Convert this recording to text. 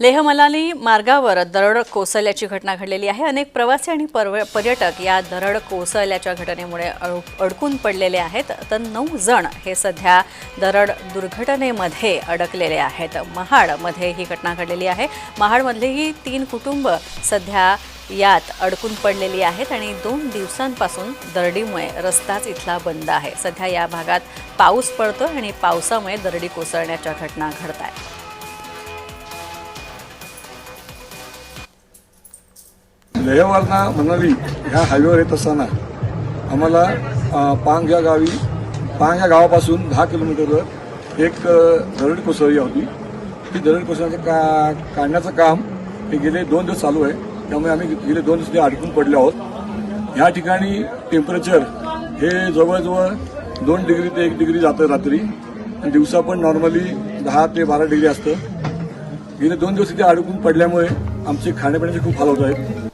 लेह मलाली मार्गावर दरड कोसळल्याची घटना घडलेली आहे. अनेक प्रवासी आणि परव- पर्यटक या दरड कोसळल्याच्या घटनेमुळे अडकून पडलेले आहेत. तर नऊ जण हे सध्या दरड दुर्घटनेमध्ये अडकलेले आहेत. महाडमध्ये ही घटना घडलेली आहे. महाडमधलेही तीन कुटुंब सध्या यात अडकून पडलेली आहेत आणि दोन दिवसांपासून दरडीमुळे रस्ताच इथला बंद आहे. सध्या या भागात पाऊस पडतो आणि पावसामुळे दरडी कोसळण्याच्या घटना घडत आहेत लेहवारणा मनाली ह्या हायवेवर येत असताना आम्हाला पांग या गावी पांग या गावापासून दहा किलोमीटरवर एक दरड कोसळली होती. ती दरड कोसळण्याचं का काढण्याचं काम हे गेले दोन दिवस चालू आहे. त्यामुळे आम्ही गेले दोन दिवस ते अडकून पडले आहोत. ह्या ठिकाणी टेम्परेचर हे जवळजवळ दोन डिग्री ते एक डिग्री जातं रात्री. आणि दिवसा पण नॉर्मली दहा ते बारा डिग्री असतं. गेले दोन दिवस इथे अडकून पडल्यामुळे आमचे खाण्यापिण्याचे खूप हाल होत आहेत.